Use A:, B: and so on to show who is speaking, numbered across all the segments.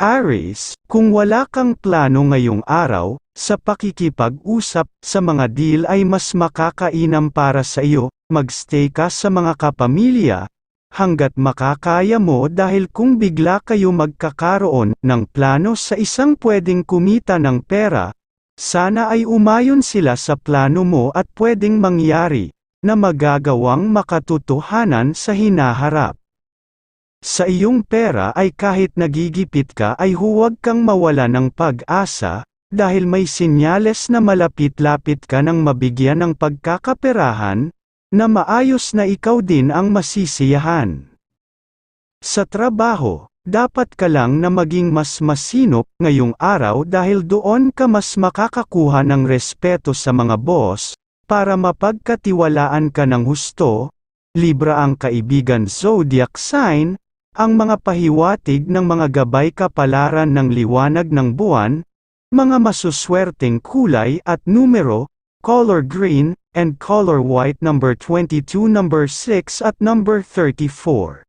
A: Aries, kung wala kang plano ngayong araw, sa pakikipag-usap sa mga deal ay mas makakainam para sa iyo, magstay ka sa mga kapamilya, hanggat makakaya mo dahil kung bigla kayo magkakaroon ng plano sa isang pwedeng kumita ng pera, sana ay umayon sila sa plano mo at pwedeng mangyari, na magagawang makatotohanan sa hinaharap. Sa iyong pera ay kahit nagigipit ka ay huwag kang mawala ng pag-asa, dahil may sinyales na malapit-lapit ka ng mabigyan ng pagkakaperahan, na maayos na ikaw din ang masisiyahan. Sa trabaho, dapat ka lang na maging mas masinop ngayong araw dahil doon ka mas makakakuha ng respeto sa mga boss, para mapagkatiwalaan ka ng husto, Libra ang kaibigan zodiac sign, ang mga pahiwatig ng mga gabay kapalaran ng liwanag ng buwan, mga masuswerteng kulay at numero, color green, and color white number 22 number 6 at number 34.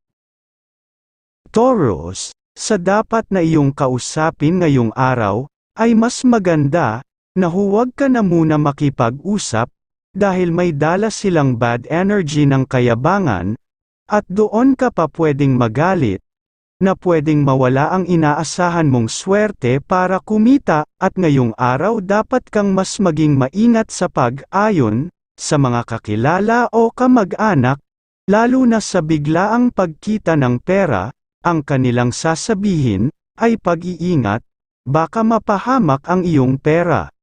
A: Taurus, sa dapat na iyong kausapin ngayong araw, ay mas maganda, na huwag ka na muna makipag-usap, dahil may dala silang bad energy ng kayabangan, at doon ka pa pwedeng magalit, na pwedeng mawala ang inaasahan mong swerte para kumita, at ngayong araw dapat kang mas maging maingat sa pag-ayon, sa mga kakilala o kamag-anak, lalo na sa biglaang pagkita ng pera, ang kanilang sasabihin, ay pag-iingat, baka mapahamak ang iyong pera.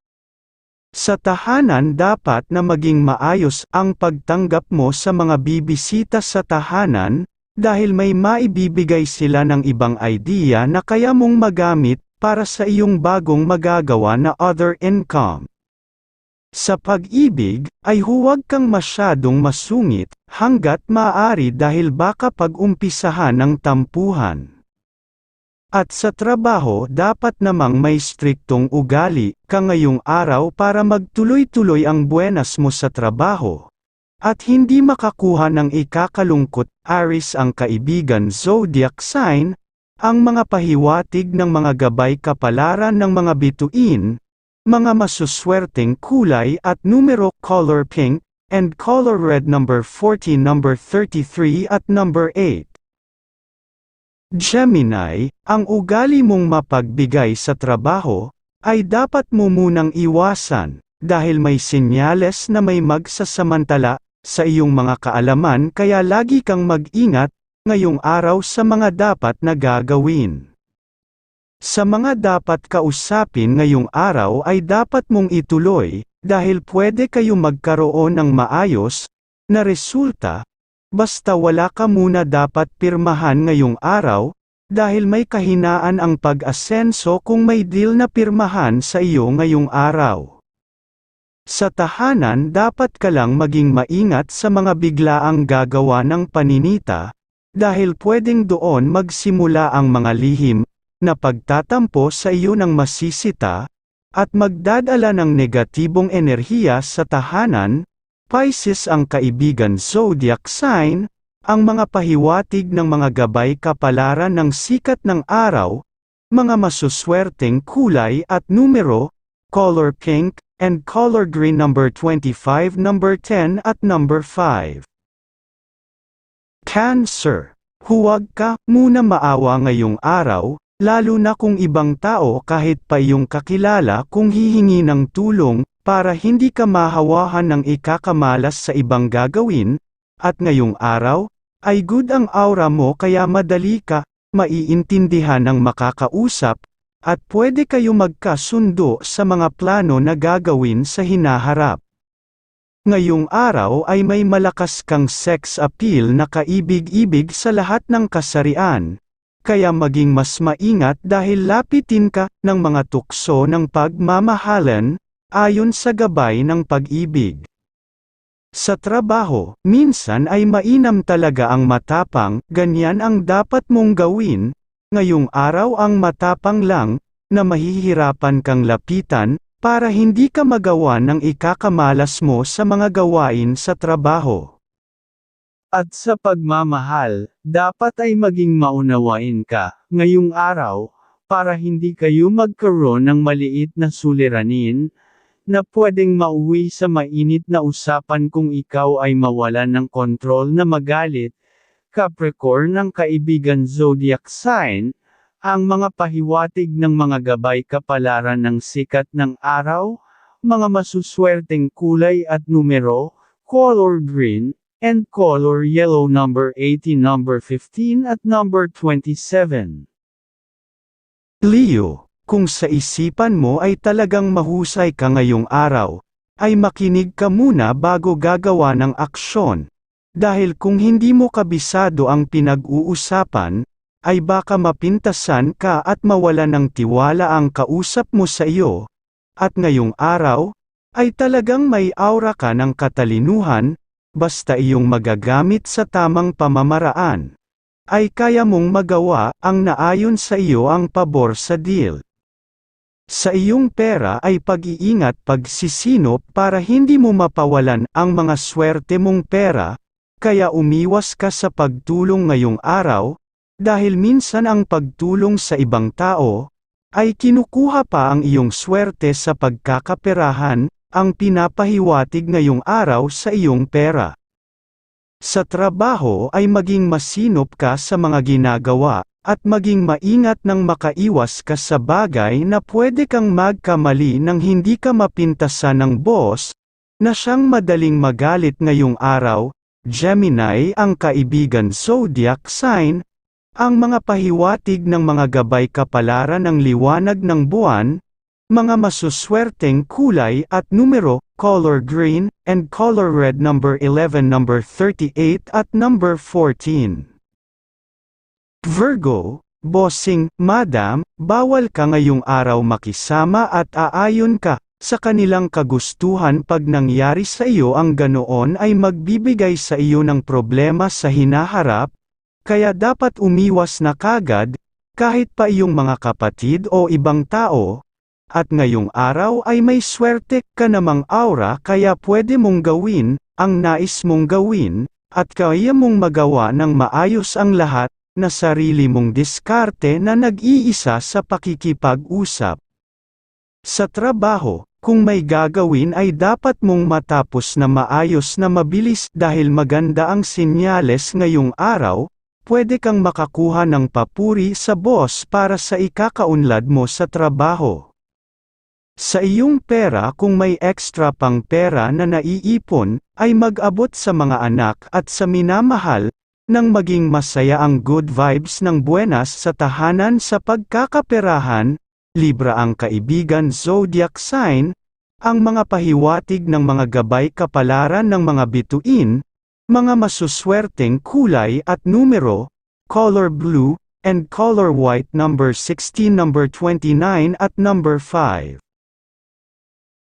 A: Sa tahanan dapat na maging maayos ang pagtanggap mo sa mga bibisita sa tahanan, dahil may maibibigay sila ng ibang idea na kaya mong magamit para sa iyong bagong magagawa na other income. Sa pag-ibig, ay huwag kang masyadong masungit, hanggat maaari dahil baka pag-umpisahan ng tampuhan. At sa trabaho dapat namang may striktong ugali ka ngayong araw para magtuloy-tuloy ang buenas mo sa trabaho. At hindi makakuha ng ikakalungkot, Aris ang kaibigan zodiac sign, ang mga pahiwatig ng mga gabay kapalaran ng mga bituin, mga masuswerteng kulay at numero color pink, and color red number 14 number 33 at number 8. Gemini, ang ugali mong mapagbigay sa trabaho, ay dapat mo munang iwasan, dahil may sinyales na may magsasamantala, sa iyong mga kaalaman kaya lagi kang mag-ingat, ngayong araw sa mga dapat na gagawin. Sa mga dapat kausapin ngayong araw ay dapat mong ituloy, dahil pwede kayo magkaroon ng maayos, na resulta, Basta wala ka muna dapat pirmahan ngayong araw, dahil may kahinaan ang pag-asenso kung may deal na pirmahan sa iyo ngayong araw. Sa tahanan dapat ka lang maging maingat sa mga biglaang gagawa ng paninita, dahil pwedeng doon magsimula ang mga lihim, na pagtatampo sa iyo ng masisita, at magdadala ng negatibong enerhiya sa tahanan, Pisces ang kaibigan zodiac sign, ang mga pahiwatig ng mga gabay kapalaran ng sikat ng araw, mga masuswerteng kulay at numero, color pink, and color green number 25 number 10 at number 5. Cancer. Huwag ka muna maawa ngayong araw, lalo na kung ibang tao kahit pa iyong kakilala kung hihingi ng tulong, para hindi ka mahawahan ng ikakamalas sa ibang gagawin, at ngayong araw, ay good ang aura mo kaya madali ka, maiintindihan ng makakausap, at pwede kayo magkasundo sa mga plano na gagawin sa hinaharap. Ngayong araw ay may malakas kang sex appeal na kaibig-ibig sa lahat ng kasarian, kaya maging mas maingat dahil lapitin ka ng mga tukso ng pagmamahalan, Ayon sa gabay ng pag-ibig. Sa trabaho, minsan ay mainam talaga ang matapang, ganyan ang dapat mong gawin, ngayong araw ang matapang lang, na mahihirapan kang lapitan, para hindi ka magawa ng ikakamalas mo sa mga gawain sa trabaho. At sa pagmamahal, dapat ay maging maunawain ka, ngayong araw,
B: para hindi kayo magkaroon ng maliit na suliranin, na pwedeng mauwi sa mainit na usapan kung ikaw ay mawalan ng kontrol na magalit. Capricorn ng kaibigan zodiac sign, ang mga pahiwatig ng mga gabay kapalaran ng sikat ng araw, mga masuswerteng kulay at numero, color green, and color yellow number 18 number 15 at number 27.
A: Leo, kung sa isipan mo ay talagang mahusay ka ngayong araw, ay makinig ka muna bago gagawa ng aksyon. Dahil kung hindi mo kabisado ang pinag-uusapan, ay baka mapintasan ka at mawala ng tiwala ang kausap mo sa iyo. At ngayong araw, ay talagang may aura ka ng katalinuhan, basta iyong magagamit sa tamang pamamaraan. Ay kaya mong magawa ang naayon sa iyo ang pabor sa deal. Sa iyong pera ay pag-iingat pagsisinop para hindi mo mapawalan ang mga swerte mong pera, kaya umiwas ka sa pagtulong ngayong araw, dahil minsan ang pagtulong sa ibang tao, ay kinukuha pa ang iyong swerte sa pagkakaperahan, ang pinapahiwatig ngayong araw sa iyong pera. Sa trabaho ay maging masinop ka sa mga ginagawa, at maging maingat nang makaiwas ka sa bagay na pwede kang magkamali nang hindi ka mapintasan ng boss, na siyang madaling magalit ngayong araw, Gemini ang kaibigan zodiac sign, ang mga pahiwatig ng mga gabay kapalaran ng liwanag ng buwan, mga masuswerteng kulay at numero, color green, and color red number 11 number 38 at number 14. Virgo, Bossing, Madam, bawal ka ngayong araw makisama at aayon ka, sa kanilang kagustuhan pag nangyari sa iyo ang ganoon ay magbibigay sa iyo ng problema sa hinaharap, kaya dapat umiwas na kagad, kahit pa iyong mga kapatid o ibang tao, at ngayong araw ay may swerte ka namang aura kaya pwede mong gawin, ang nais mong gawin, at kaya mong magawa ng maayos ang lahat, na sarili mong diskarte na nag-iisa sa pakikipag-usap. Sa trabaho, kung may gagawin ay dapat mong matapos na maayos na mabilis dahil maganda ang sinyales ngayong araw, pwede kang makakuha ng papuri sa boss para sa ikakaunlad mo sa trabaho. Sa iyong pera kung may extra pang pera na naiipon, ay mag-abot sa mga anak at sa minamahal, nang maging masaya ang good vibes ng buenas sa tahanan sa pagkakaperahan, Libra ang kaibigan zodiac sign, ang mga pahiwatig ng mga gabay kapalaran ng mga bituin, mga masuswerteng kulay at numero, color blue, and color white number 16 number 29 at number 5.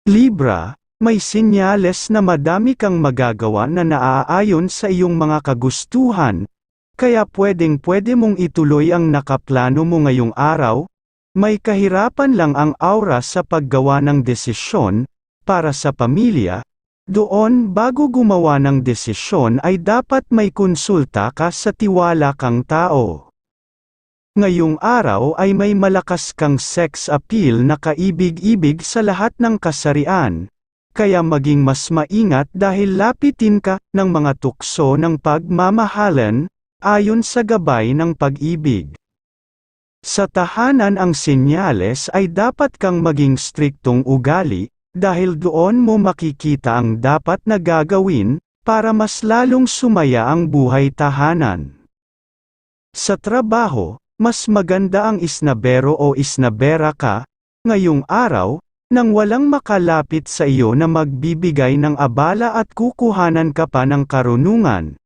A: Libra, may sinyales na madami kang magagawa na naaayon sa iyong mga kagustuhan, kaya pwedeng pwede mong ituloy ang nakaplano mo ngayong araw, may kahirapan lang ang aura sa paggawa ng desisyon, para sa pamilya, doon bago gumawa ng desisyon ay dapat may konsulta ka sa tiwala kang tao. Ngayong araw ay may malakas kang sex appeal na kaibig-ibig sa lahat ng kasarian, kaya maging mas maingat dahil lapitin ka ng mga tukso ng pagmamahalan, ayon sa gabay ng pag-ibig. Sa tahanan ang senyales ay dapat kang maging striktong ugali, dahil doon mo makikita ang dapat na gagawin, para mas lalong sumaya ang buhay tahanan. Sa trabaho, mas maganda ang isnabero o isnabera ka, ngayong araw, nang walang makalapit sa iyo na magbibigay ng abala at kukuhanan ka pa ng karunungan.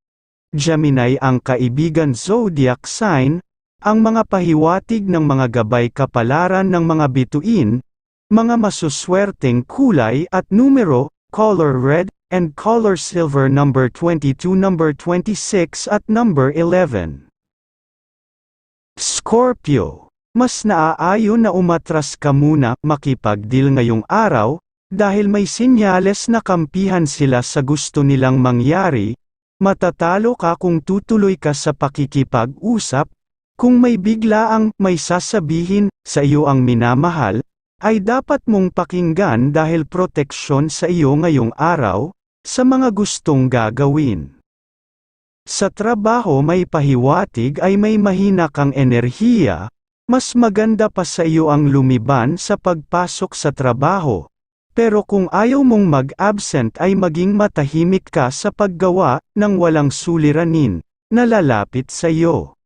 A: Gemini ang kaibigan zodiac sign, ang mga pahiwatig ng mga gabay kapalaran ng mga bituin, mga masuswerteng kulay at numero, color red, and color silver number 22 number 26 at number 11. Scorpio, mas naaayon na umatras ka muna makipagdeal ngayong araw, dahil may sinyales na kampihan sila sa gusto nilang mangyari, matatalo ka kung tutuloy ka sa pakikipag-usap, Kung may biglaang may sasabihin sa iyo ang minamahal, ay dapat mong pakinggan dahil proteksyon sa iyo ngayong araw, sa mga gustong gagawin. Sa trabaho may pahiwatig ay may mahina kang enerhiya, mas maganda pa sa iyo ang lumiban sa pagpasok sa trabaho. Pero kung ayaw mong mag-absent ay maging matahimik ka sa paggawa ng walang suliranin, na lalapit sa iyo.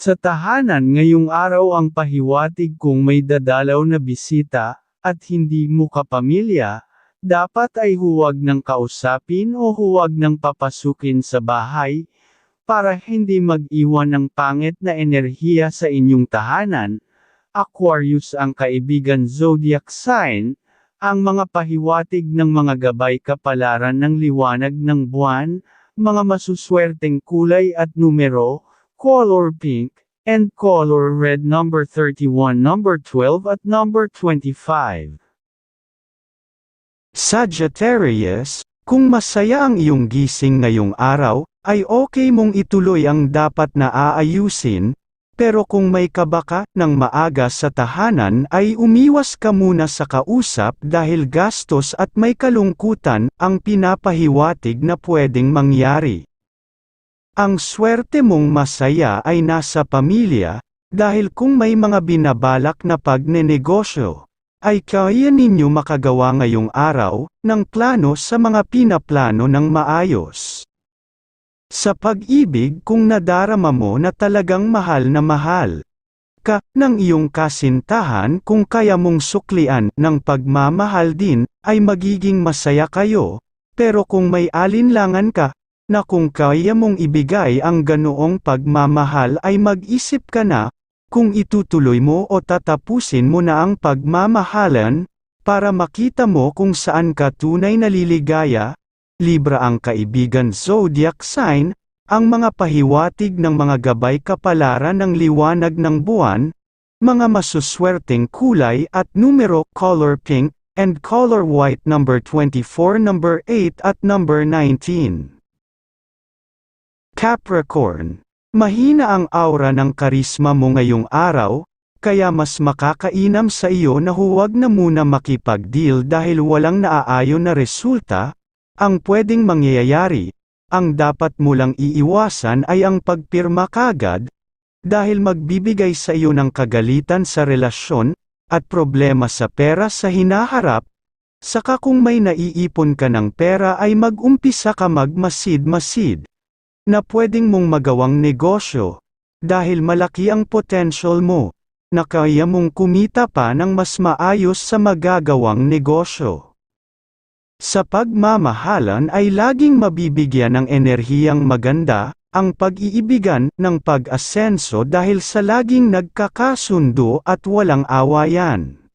B: Sa tahanan ngayong araw ang pahiwatig kung may dadalaw na bisita, at hindi mo kapamilya, dapat ay huwag ng kausapin o huwag ng papasukin sa bahay, para hindi mag-iwan ng pangit na enerhiya sa inyong tahanan. Aquarius ang kaibigan zodiac sign, ang mga pahiwatig ng mga gabay kapalaran ng liwanag ng buwan, mga masuswerteng kulay at numero, color pink, and color red number 31 number 12 at number 25.
A: Sagittarius, kung masaya ang iyong gising ngayong araw, ay okay mong ituloy ang dapat na aayusin, pero kung may kabaka ng maaga sa tahanan ay umiwas ka muna sa kausap dahil gastos at may kalungkutan ang pinapahiwatig na pwedeng mangyari. Ang swerte mong masaya ay nasa pamilya, dahil kung may mga binabalak na pagnenegosyo, ay kaya ninyo makagawa ngayong araw, ng plano sa mga pinaplano ng maayos. Sa pag-ibig kung nadarama mo na talagang mahal na mahal ka ng iyong kasintahan kung kaya mong suklian ng pagmamahal din, ay magiging masaya kayo, pero kung may alinlangan ka, na kung kaya mong ibigay ang ganoong pagmamahal ay mag-isip ka na, kung itutuloy mo o tatapusin mo na ang pagmamahalan, para makita mo kung saan ka tunay naliligaya, Libra ang kaibigan zodiac sign, ang mga pahiwatig ng mga gabay kapalaran ng liwanag ng buwan, mga masuswerteng kulay at numero color pink, and color white number 24 number 8 at number 19. Capricorn, mahina ang aura ng karisma mo ngayong araw, kaya mas makakainam sa iyo na huwag na muna makipag-deal dahil walang naaayon na resulta, ang pwedeng mangyayari, ang dapat mo lang iiwasan ay ang pagpirma kagad, dahil magbibigay sa iyo ng kagalitan sa relasyon, at problema sa pera sa hinaharap, saka kung may naiipon ka ng pera ay mag-umpisa ka magmasid-masid, na pwedeng mong magawang negosyo, dahil malaki ang potential mo, na kaya mong kumita pa ng mas maayos sa magagawang negosyo. Sa pagmamahalan ay laging mabibigyan ng enerhiyang maganda, ang pag-iibigan ng pag-asenso dahil sa laging nagkakasundo at walang awayan.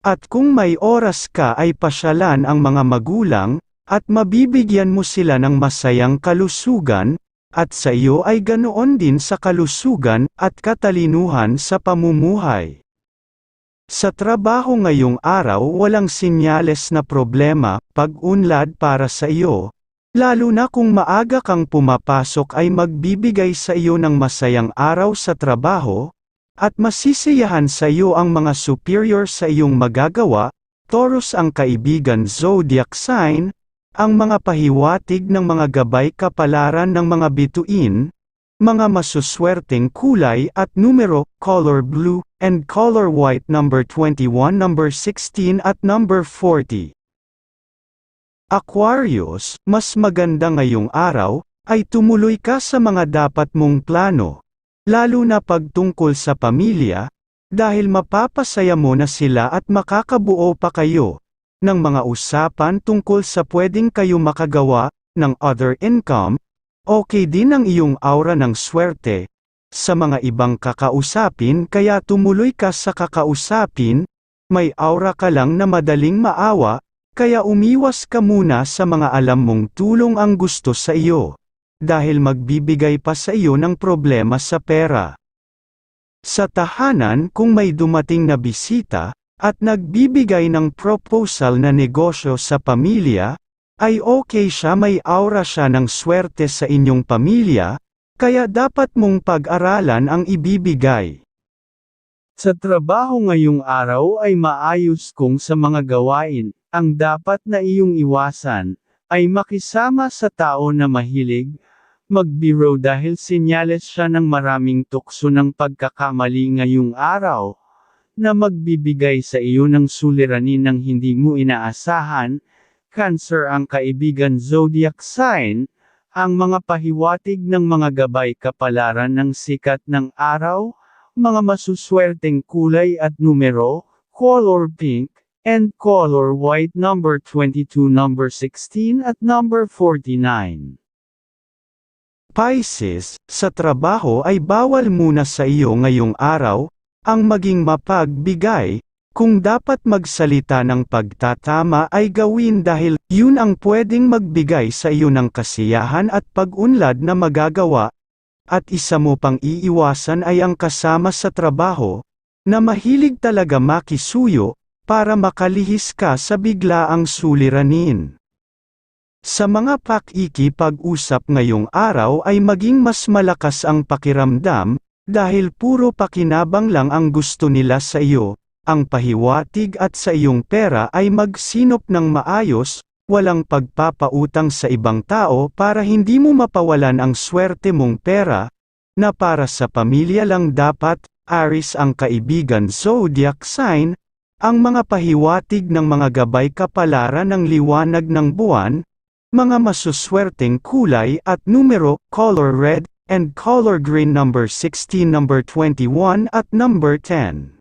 A: At kung may oras ka ay pasyalan ang mga magulang, at mabibigyan mo sila ng masayang kalusugan, at sa iyo ay ganoon din sa kalusugan at katalinuhan sa pamumuhay. Sa trabaho ngayong araw walang sinyales na problema, pag-unlad para sa iyo, lalo na kung maaga kang pumapasok ay magbibigay sa iyo ng masayang araw sa trabaho, at masisiyahan sa iyo ang mga superior sa iyong magagawa, Taurus ang kaibigan zodiac sign, ang mga pahiwatig ng mga gabay kapalaran ng mga bituin, mga masuswerteng kulay at numero, color blue, and color white number 21 number 16 at number 40. Aquarius, mas maganda ngayong araw, ay tumuloy ka sa mga dapat mong plano, lalo na pagtungkol sa pamilya, dahil mapapasaya mo na sila at makakabuo pa kayo, ng mga usapan tungkol sa pwedeng kayo makagawa, ng other income, okay din ang iyong aura ng swerte, sa mga ibang kakausapin kaya tumuloy ka sa kakausapin, may aura ka lang na madaling maawa, kaya umiwas ka muna sa mga alam mong tulong ang gusto sa iyo. Dahil magbibigay pa sa iyo ng problema sa pera. Sa tahanan kung may dumating na bisita, at nagbibigay ng proposal na negosyo sa pamilya, ay okay siya may aura siya ng swerte sa inyong pamilya, Kaya dapat mong pag-aralan ang ibibigay.
B: Sa trabaho ngayong araw ay maayos kung sa mga gawain, ang dapat na iyong iwasan, ay makisama sa tao na mahilig, magbiro dahil sinyales siya ng maraming tukso ng pagkakamali ngayong araw, na magbibigay sa iyo ng suliranin ng hindi mo inaasahan, Cancer ang kaibigan zodiac sign, ang mga pahiwatig ng mga gabay kapalaran ng sikat ng araw, mga masuswerteng kulay at numero, color pink, and color white number 22 number 16 at number 49.
A: Pisces, sa trabaho ay bawal muna sa iyo ngayong araw, ang maging mapagbigay, kung dapat magsalita ng pagtatama ay gawin dahil yun ang pwedeng magbigay sa iyo ng kasiyahan at pag-unlad na magagawa, at isa mo pang iiwasan ay ang kasama sa trabaho, na mahilig talaga makisuyo, para makalihis ka sa biglaang suliranin. Sa mga pakikipag-usap ngayong araw ay maging mas malakas ang pakiramdam, dahil puro pakinabang lang ang gusto nila sa iyo, ang pahiwatig at sa iyong pera ay magsinop ng maayos, walang pagpapautang sa ibang tao para hindi mo mapawalan ang swerte mong pera, na para sa pamilya lang dapat, Aris ang kaibigan zodiac sign, ang mga pahiwatig ng mga gabay kapalaran ng liwanag ng buwan, mga masuswerteng kulay at numero, color red, and color green number 16 number 21 at number 10.